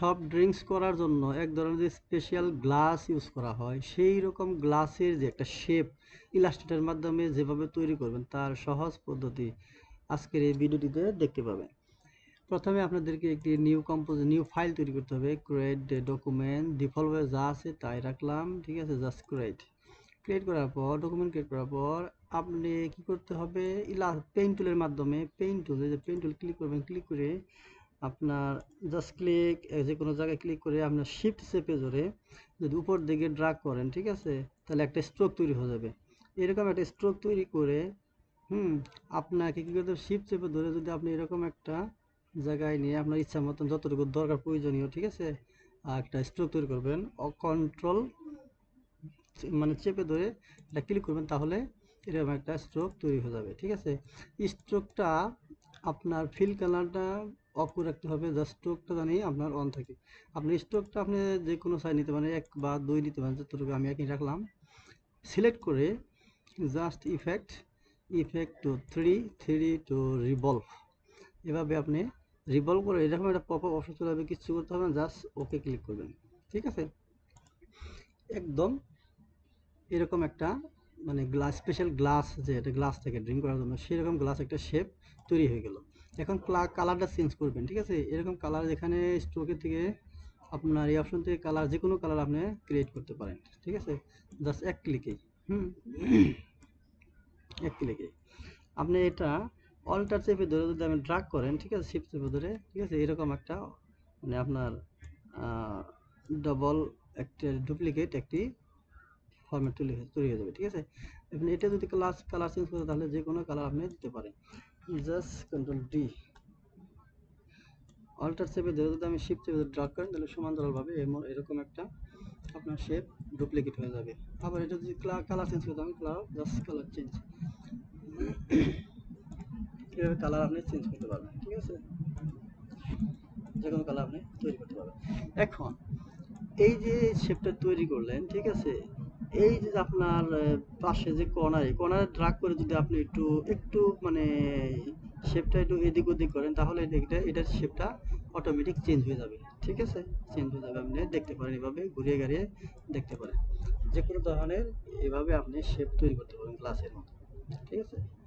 Soft drinks করার জন্য এক ধরনের যে স্পেশাল গ্লাস ইউজ করা হয়, সেই রকম গ্লাসের যে একটা শেপ ইলাস্ট্রেটের মাধ্যমে যেভাবে তৈরি করবেন, তার সহজ পদ্ধতি আজকের এই ভিডিওটিতে দেখতে পাবেন। প্রথমে আপনাদেরকে একটি নিউ কম্পোজ নিউ ফাইল তৈরি করতে হবে। ক্রিয়েট ডকুমেন্ট ডিফল্টভাবে যা আছে তাই রাখলাম, ঠিক আছে? জাস্ট ক্রিয়েট ক্রিয়েট করার পর ডকুমেন্ট ক্রিয়েট করার পর আপনি কি করতে হবে? ইলা পেইন্ট টুলের মাধ্যমে পেইন্ট টুল যে পেইন্ট টুল ক্লিক করবেন ক্লিক করে আপনার জাস্ট ক্লিক যে কোনো জায়গায় ক্লিক করে আপনার শিফট চেপে ধরে যদি উপর দিকে ড্রাগ করেন, ঠিক আছে? তাহলে একটা স্ট্রোক তৈরি হয়ে যাবে। এরকম একটা স্ট্রোক তৈরি করে, হুম, আপনাকে কী করতে শিফট চেপে ধরে যদি আপনি এরকম একটা জায়গায় নিয়ে আপনার ইচ্ছা মতন যতটুকু দরকার প্রয়োজনীয়, ঠিক আছে? একটা স্ট্রোক তৈরি করবেন কন্ট্রোল মানে চেপে ধরে এটা ক্লিক করবেন, তাহলে এরকম একটা স্ট্রোক তৈরি হয়ে যাবে, ঠিক আছে? স্ট্রোকটা আপনার ফিল কালারটা অফ করে রাখতে হবে যা স্ট্রোকটা জানি আপনার অন থাকে। আপনি স্ট্রোকটা আপনি যে কোনো সাইজ নিতে পারেন, এক বা দুই নিতে পারেন, যতটুকু আমি একই রাখলাম। সিলেক্ট করে just effect effect two three three two revolve এভাবে আপনি রিভলভ করে এরকম একটা পপ আপ অপশন চলে যাবে কিছু করতে হবে না জাস্ট ওকে ক্লিক করবেন। ঠিক আছে? একদম এরকম একটা মানে গ্লাস স্পেশাল গ্লাস যে এটা গ্লাস থেকে ড্রিঙ্ক করার জন্য, সেরকম গ্লাস একটা শেপ তৈরি হয়ে গেল। এখন কালারটা চেঞ্জ করবেন, ঠিক আছে? এরকম কালার এখানে স্ট্রোকের থেকে আপনার এই অপশন থেকে কালার যে কোনো কালার আপনি ক্রিয়েট করতে পারেন, ঠিক আছে? জাস্ট এক ক্লিকেই হুম? এক ক্লিকে আপনি এটা অল্টার চেপে ধরে যদি আপনি ড্রাগ করেন, ঠিক আছে? শিফট চেপে ধরে, ঠিক আছে? এরকম একটা মানে আপনার ডবল একটা ডুপ্লিকেট একটি ফরম্যাট তৈরি তৈরি হয়ে যাবে, ঠিক আছে? আপনি এটা যদি কালার কালার চেঞ্জ করে তাহলে যে কোনো কালার আপনি দিতে পারেন। জাস্ট কন্ট্রোল ডি অল্টার ধরে যদি আমি শিফট চেপে ড্রাগ করেন তাহলে সমান্তরালভাবে এরকম একটা আপনার শেপ ডুপ্লিকেট হয়ে যাবে। আবার এটা যদি কালার চেঞ্জ করতে আমি কালার জাস্ট কালার চেঞ্জ কীভাবে কালার আপনি চেঞ্জ করতে পারবেন, ঠিক আছে? যে কোনো কালার আপনি তৈরি করতে পারবেন। এখন, এই যে শেপটা তৈরি করলেন, ঠিক আছে? এই যে আপনার পাশে যে কর্নার এই কর্নারে ড্রাগ করে যদি আপনি একটু একটু মানে শেপটা একটু এদিক ওদিক করেন, তাহলে এটা এটার শেপটা অটোমেটিক চেঞ্জ হয়ে যাবে। ঠিক আছে? চেঞ্জ হয়ে যাবে। আপনি দেখতে পারেন এভাবে, ঘুরিয়ে গাড়িয়ে দেখতে পারেন। যে কোনো ধরনের এভাবে আপনি শেপ তৈরি করতে পারেন গ্লাসের মতো। ঠিক আছে?